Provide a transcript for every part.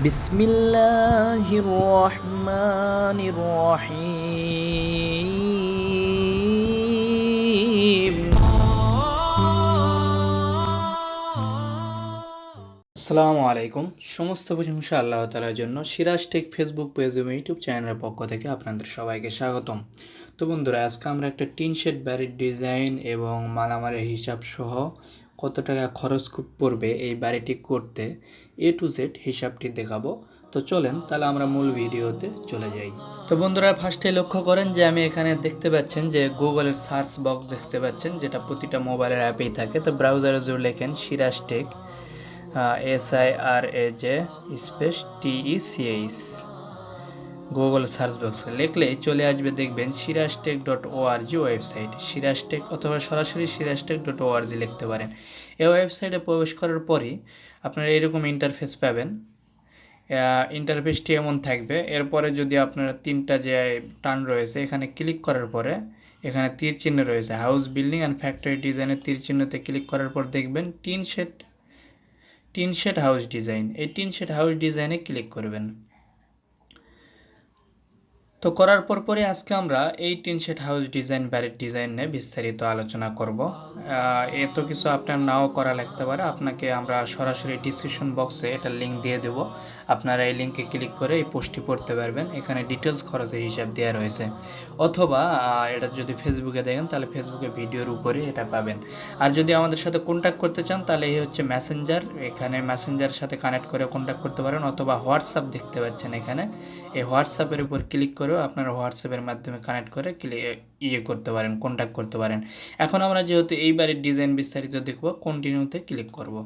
বিসমিল্লাহির রহমানির রহিম আসসালামু আলাইকুম সমস্ত প্রশংসা আল্লাহ তালার জন্য সিরাজ টেক ফেসবুক পেজ এবং ইউটিউব চ্যানেলের পক্ষ থেকে আপনাদের সবাইকে স্বাগতম। তো বন্ধুরা, আজকে আমরা একটা টিন শেড ব্যারিড ডিজাইন এবং মালামারের হিসাব সহ কত টাকা খরচ পড়বে এই বাড়িটি করতে এ টু জেড হিসাবটি দেখাবো। তো চলেন, তাহলে আমরা মূল ভিডিওতে চলে যাই। তো বন্ধুরা ফার্স্টে লক্ষ্য করেন যে আমি এখানে দেখতে পাচ্ছেন যে গুগলের সার্চ বক্স দেখতে পাচ্ছেন, যেটা প্রতিটা মোবাইলের অ্যাপেই থাকে। তো ব্রাউজারে যদি লেখেন Siraj tech S I R A J space T E C H Google search বক্সে লিখলে চলে আসবে, দেখবেন Siraj tech dot O R G website. Siraj tech অথবা সরাসরি সিরাজটেক ডট ওআরজি লিখতে পারেন। এই ওয়েবসাইটে প্রবেশ করার পরই আপনারা এরকম ইন্টারফেস পাবেন। ইন্টারফেসটি এমন থাকবে। এরপরে যদি আপনারা তিনটা যে টান রয়েছে, এখানে ক্লিক করার পরে এখানে তীর চিহ্ন রয়েছে। হাউস বিল্ডিং অ্যান্ড ফ্যাক্টরি ডিজাইনের তীর চিহ্নতে ক্লিক করার পর দেখবেন tin shed tin shed house design এই টিন শেড হাউস ডিজাইনে ক্লিক করবেন। তো করার পর পরে আজকে আমরা এই টিন শেড হাউস ডিজাইন বাড়ির ডিজাইন নিয়ে বিস্তারিত আলোচনা করব। এত কিছু আপনার নাও করা লাগতে পারে। আপনাকে আমরা সরাসরি ডিসক্রিপশন বক্সে এটা লিঙ্ক দিয়ে দেব। আপনারা এই লিঙ্কে ক্লিক করে এই পোস্টটি পড়তে পারবেন। এখানে ডিটেলস খরচের হিসাব দেওয়া রয়েছে। অথবা এটা যদি ফেসবুকে দেখেন, তাহলে ফেসবুকে ভিডিওর উপরে এটা পাবেন। আর যদি আমাদের সাথে কন্ট্যাক্ট করতে চান, তাহলে এই হচ্ছে মেসেঞ্জার এখানে মেসেঞ্জারের সাথে কানেক্ট করে কন্ট্যাক্ট করতে পারেন। অথবা হোয়াটসঅ্যাপ দেখতে পাচ্ছেন এখানে। এই হোয়াটসঅ্যাপের উপর ক্লিক করেও আপনারা হোয়াটসঅ্যাপের মাধ্যমে কানেক্ট করে ইয়ে করতে পারেন কন্ট্যাক্ট করতে পারেন। এখন আমরা যেহেতু এইবারের ডিজাইন বিস্তারিত দেখব কন্টিনিউতে ক্লিক করব।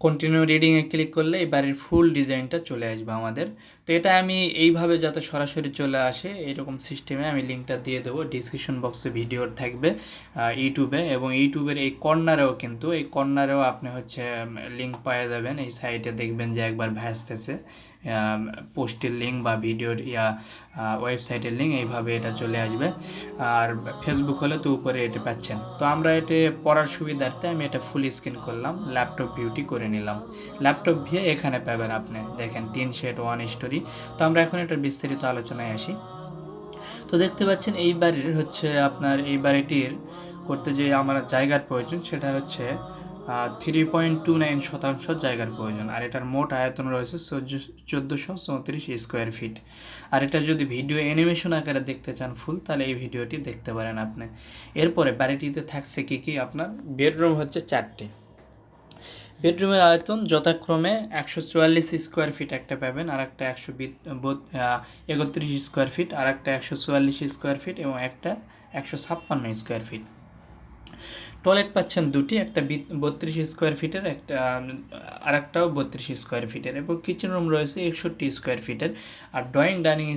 কন্টিনিউ রিডিংয়ে ক্লিক করলে এই বাড়ির ফুল ডিজাইনটা চলে আসবে আমাদের। তো এটা আমি এইভাবে যাতে সরাসরি চলে আসে, এরকম সিস্টেমে আমি লিঙ্কটা দিয়ে দেবো ডিসক্রিপশন বক্সে ভিডিওর থাকবে ইউটিউবে এবং ইউটিউবের এই কর্নারেও কিন্তু, এই কর্নারেও আপনি হচ্ছে লিঙ্ক পাওয়া যাবেন। এই সাইটে দেখবেন যে একবার ভ্যাসতেছে পোস্টের লিঙ্ক বা ভিডিওর ইয়া ওয়েবসাইটের লিঙ্ক এইভাবে এটা চলে আসবে। আর ফেসবুক হলে তো উপরে এটা পাচ্ছেন। তো আমরা এটা পড়ার সুবিধার্থে আমি এটা ফুল স্ক্রিন করলাম ল্যাপটপ ভিউটি করে নিলাম। ল্যাপটপ ভিয়ে এখানে পাবেন আপনি, দেখেন টিন শেড ওয়ান স্টোরি তো আমরা এখন এটা বিস্তারিত আলোচনায় আসি। তো দেখতে পাচ্ছেন এই বাড়ির হচ্ছে আপনার এই বাড়িটির করতে যে আমার জায়গার প্রয়োজন সেটা হচ্ছে থ্রি পয়েন্ট টু নাইন শতাংশ জায়গার প্রয়োজন। আর এটার মোট আয়তন রয়েছে চোদ্দোশো চৌত্রিশ স্কোয়ার ফিট আর এটা যদি ভিডিও অ্যানিমেশন আকারে দেখতে চান ফুল তাহলে এই ভিডিওটি দেখতে পারেন আপনি। এরপরে বাড়িটিতে থাকছে কী কী? আপনার বেডরুম হচ্ছে চারটে। বেডরুমের আয়তন যথাক্রমে একশো চুয়াল্লিশ স্কোয়ার ফিট একটা পাবেন আর একটা একশো একত্রিশ স্কোয়ার ফিট আর একটা একশো চুয়াল্লিশ স্কোয়ার ফিট এবং একটা একশো ছাপ্পান্ন স্কোয়ার ফিট। টয়লেট পাচ্ছেন দুটি, একটা বত্রিশ স্কোয়ার ফিটের, একটা আর একটাও বত্রিশ স্কোয়ার ফিটের এবং কিচেন রুম রয়েছে একষট্টি স্কোয়ার ফিটের। আর ড্রয়িং ডাইনিং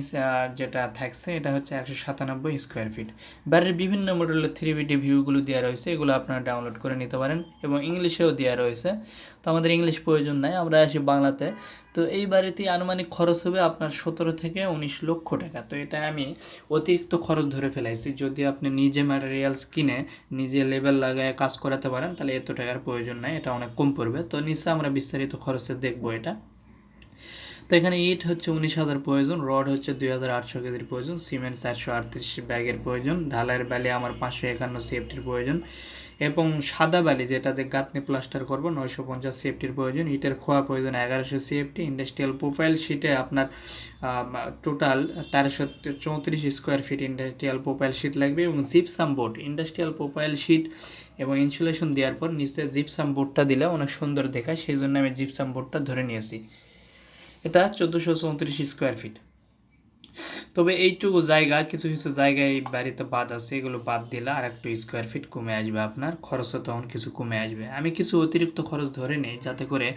যেটা থাকছে এটা হচ্ছে একশো সাতানব্বই স্কোয়ার ফিট। বাড়ির বিভিন্ন মডেলের থ্রি বিডি ভিউগুলো দেওয়া রয়েছে, এগুলো আপনারা ডাউনলোড করে নিতে পারেন এবং ইংলিশেও দেওয়া রয়েছে। তো আমাদের ইংলিশ প্রয়োজন নাই, আমরা আসি বাংলাতে। তো এই বাড়িতে আনুমানিক খরচ হবে আপনার সতেরো থেকে উনিশ লক্ষ টাকা। তো এটা আমি অতিরিক্ত খরচ ধরে ফেলাইছি। যদি আপনি নিজে ম্যাটেরিয়ালস কিনে, নিজে লেভেল লাগায় কাজ করাতে পারেন, তাহলে এত টাকার প্রয়োজন নাই, এটা অনেক কম পড়বে। তো নিচে আমরা বিস্তারিত খরচে দেখব এটা। তো এখানে ইট হচ্ছে উনিশ হাজার প্রয়োজন, রড হচ্ছে দুই হাজার আটশো কেজির প্রয়োজন, সিমেন্ট চারশো আটত্রিশ ব্যাগের প্রয়োজন, ঢালাইয়ের ব্যালি আমার পাঁচশো একান্ন সেফটির প্রয়োজন এবং সাদা বালি যেটাতে গাঁথনি প্লাস্টার করব, নয়শো পঞ্চাশ সেফটির প্রয়োজন, ইটের খোয়া প্রয়োজন এগারোশো সেফটি ইন্ডাস্ট্রিয়াল প্রোফাইল শিটে আপনার টোটাল তেরোশো চৌত্রিশ square feet industrial profile sheet লাগবে এবং gypsum board, industrial profile sheet এবং ইনসুলেশন দেওয়ার পর নিচে জিপসাম বোর্ডটা দিলে অনেক সুন্দর দেখায়, সেই জন্য আমি জিপসাম বোর্ডটা ধরে নিয়েছি। এটা চোদ্দোশো চৌত্রিশ স্কোয়ার ফিট তবে এইটুকু জায়গা, কিছু কিছু জায়গায় বাড়িতে বাদ আছে, এগুলো বাদ দিলে আর একটু স্কোয়ার ফিট কমে আসবে আপনার, খরচও তখন কিছু কমে আসবে। আমি কিছু অতিরিক্ত খরচ ধরে নিই, যাতে করে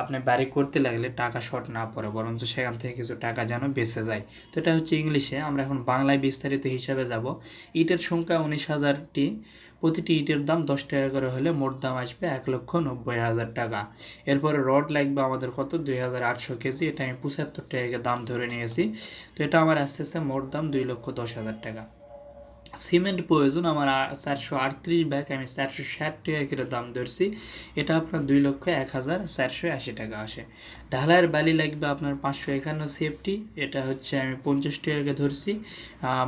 আপনি বাড়ি করতে লাগলে টাকা শর্ট না পড়ে, বরঞ্চ সেখান থেকে কিছু টাকা যেন বেঁচে যায়। তো এটা হচ্ছে ইংলিশে, আমরা এখন বাংলায় বিস্তারিত হিসাবে যাব। ইটের সংখ্যা উনিশ হাজারটি, প্রতিটি ইটের দাম দশ টাকা করে হলে মোট দাম আসবে এক লক্ষ নব্বই হাজার টাকা। এরপরে রড লাগবে আমাদের কত? দুই হাজার আটশো কেজি, এটা আমি পঁচাত্তর টাকা দাম ধরে নিয়েছি। তো এটা আমার আসতেছে মোট দাম দুই লক্ষ দশ হাজার টাকা। সিমেন্ট প্রয়োজন, আমার চারশো আটত্রিশ ব্যাগ, আমি চারশো ষাট টাকা করে দাম ধরছি। এটা আপনার দুই লক্ষ এক হাজার চারশো আশি টাকা আসে। ঢালাইয়ের বালি লাগবে আপনার পাঁচশো একান্ন সেফটি, এটা হচ্ছে আমি পঞ্চাশ টাকাকে ধরছি।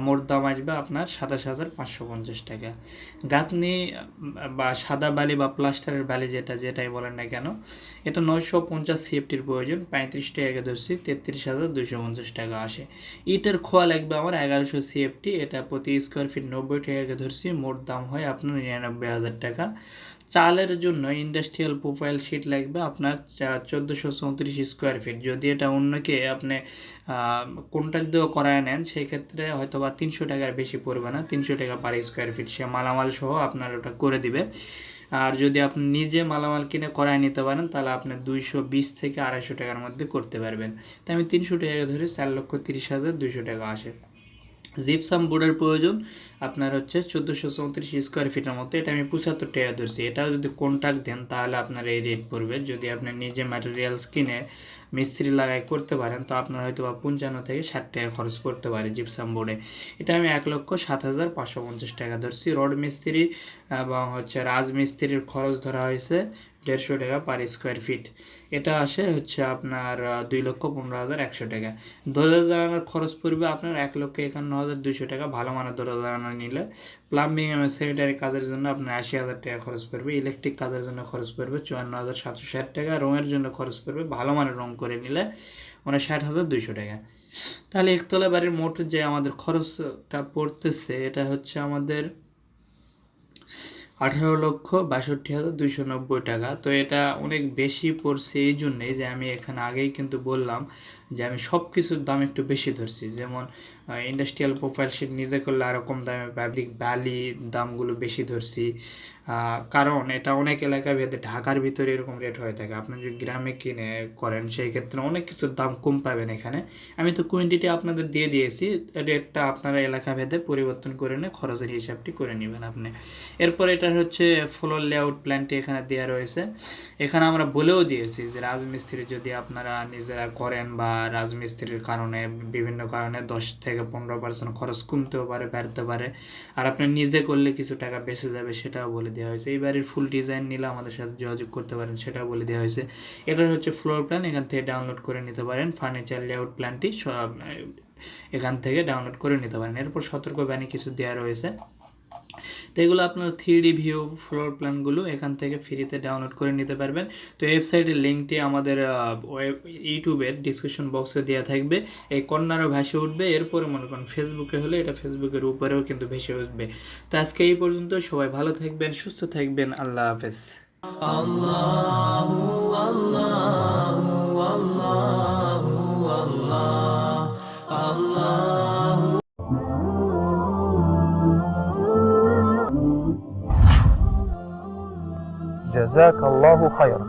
মোট দাম আসবে আপনার সাতাশ হাজার পাঁচশো পঞ্চাশ টাকা। গাঁথনি বা সাদা বালি বা প্লাস্টারের বালি যেটা, যেটাই বলেন না কেন, এটা নয়শো পঞ্চাশ সেফটির প্রয়োজন, পঁয়ত্রিশ টাকাকে ধরছি, তেত্রিশ হাজার দুশো পঞ্চাশ টাকা আসে। ইটের খোয়া লাগবে আমার এগারোশো সেফটি, এটা প্রতি স্কোয়ার ফিট নব্বই টাকাকে ধরছি, মোট দাম হয় আপনার নিরানব্বই হাজার টাকা। চালের জন্য ইন্ডাস্ট্রিয়াল প্রোফাইল শিট লাগবে আপনার চোদ্দোশো চৌত্রিশ স্কোয়ার ফিট যদি এটা অন্যকে আপনি কন্ট্যাক্ট দিয়েও করায় নেন সেই ক্ষেত্রে হয়তো বা তিনশো টাকার বেশি পড়বে না, তিনশো টাকা পার স্কোয়ার ফিট সে মালামাল সহ আপনার ওটা করে দিবে। আর যদি আপনি নিজে মালামাল কিনে করায় নিতে পারেন, তাহলে আপনি দুইশো বিশ থেকে আড়াইশো টাকার মধ্যে করতে পারবেন। তাই আমি তিনশো টাকা ধরে চার লক্ষ তিরিশ হাজার দুইশো টাকা আসে। জিপসাম বোর্ডের প্রয়োজন। আপনার হচ্ছে চোদ্দোশো চৌত্রিশ স্কোয়ার ফিটের মতো। এটা আমি পঁচাত্তর টাকা ধরছি। এটাও যদি কন্ট্যাক্ট দেন, তাহলে আপনার এই রেট পড়বে। যদি আপনি নিজে ম্যাটেরিয়ালস কিনে মিস্ত্রি লাগাই করতে পারেন, তো আপনার হয়তো বা পঞ্চান্ন থেকে ষাট টাকা খরচ পড়তে পারে জিপসাম বোর্ডে এটা আমি এক লক্ষ সাত হাজার পাঁচশো পঞ্চাশ টাকা ধরছি। রড মিস্ত্রি এবং হচ্ছে রাজমিস্ত্রির খরচ ধরা হয়েছে দেড়শো টাকা পার স্কোয়ার ফিট এটা আসে হচ্ছে আপনার দুই লক্ষ পনেরো হাজার একশো টাকা। দরজা জানানোর খরচ পড়বে আপনার এক লক্ষ একান্ন হাজার দুইশো টাকা। ভালো মানের দরজা জানানো নিলে প্লাম্বিং এবং স্যানিটারি কাজের জন্য আপনার আশি হাজার টাকা খরচ পড়বে ইলেকট্রিক কাজের জন্য খরচ পড়বে চুয়ান্ন হাজার সাতশো ষাট টাকা, রঙের জন্য খরচ পড়বে ভালো মানের রং করে নিলে মানে ষাট হাজার দুইশো টাকা। তাহলে একতলা বাড়ির মোট যে আমাদের খরচটা পড়তেছে, এটা হচ্ছে আমাদের আঠারো লক্ষ বাষট্টি হাজার দুইশো নব্বই টাকা। তো এটা অনেক বেশি পড়ছে এই জন্যেই যে আমি এখানে আগেই কিন্তু বললাম যে আমি সব কিছুর দাম একটু বেশি ধরছি। যেমন ইন্ডাস্ট্রিয়াল প্রোফাইল শিট নিজে করলে আরও কম দামে ফ্যাব্রিক ভ্যালি দামগুলো বেশি ধরছি। কারণ এটা অনেক এলাকা ভেদে ঢাকার ভিতরে এরকম রেট হয়ে থাকে। আপনি যদি গ্রামে কিনে করেন, সেই ক্ষেত্রে অনেক কিছুর দাম কম পাবেন এখানে। আমি তো কোয়ান্টিটি আপনাদের দিয়ে দিয়েছি রেটটা আপনারা এলাকা ভেদে পরিবর্তন করে নিয়ে খরচের হিসাবটি করে নেবেন আপনি। এরপর এটা হচ্ছে ফ্লোর লেআউট প্ল্যানটি এখানে দেওয়া রয়েছে। এখানে আমরা বলেও দিয়েছি যে রাজমিস্ত্রি যদি আপনারা নিজেরা করেন বা রাজমিস্ত্রির কারণে, বিভিন্ন কারণে দশ থেকে পনেরো পার্সেন্ট খরচ কমতেও পারে বাড়তে পারে। আর আপনি নিজে করলে কিছু টাকা বেঁচে যাবে সেটাও বলে দেওয়া হয়েছে। এই বাড়ির ফুল ডিজাইন নিলে আমাদের সাথে যোগাযোগ করতে পারেন, সেটাও বলে দেওয়া হয়েছে। এটার হচ্ছে ফ্লোর প্ল্যান এখান থেকে ডাউনলোড করে নিতে পারেন। ফার্নিচার লেআউট প্ল্যানটি এখান থেকে ডাউনলোড করে নিতে পারেন। এরপর সতর্ক বাণী কিছু দেওয়া রয়েছে। তো এগুলো আপনার থ্রি ভিউ ফ্লোর প্ল্যানগুলো এখান থেকে ফ্রিতে ডাউনলোড করে নিতে পারবেন। তো ওয়েবসাইটের লিঙ্কটি আমাদের ওয়েব ইউটিউবের ডিসক্রিপশন বক্সে দেওয়া থাকবে। এই কর্নারও ভেসে উঠবে, এরপরে মনে করেন ফেসবুকে হলে এটা ফেসবুকের উপরেও কিন্তু ভেসে উঠবে। তো আজকে এই পর্যন্ত সবাই ভালো থাকবেন, সুস্থ থাকবেন, আল্লাহ হাফেজ। جزاك الله خيرا.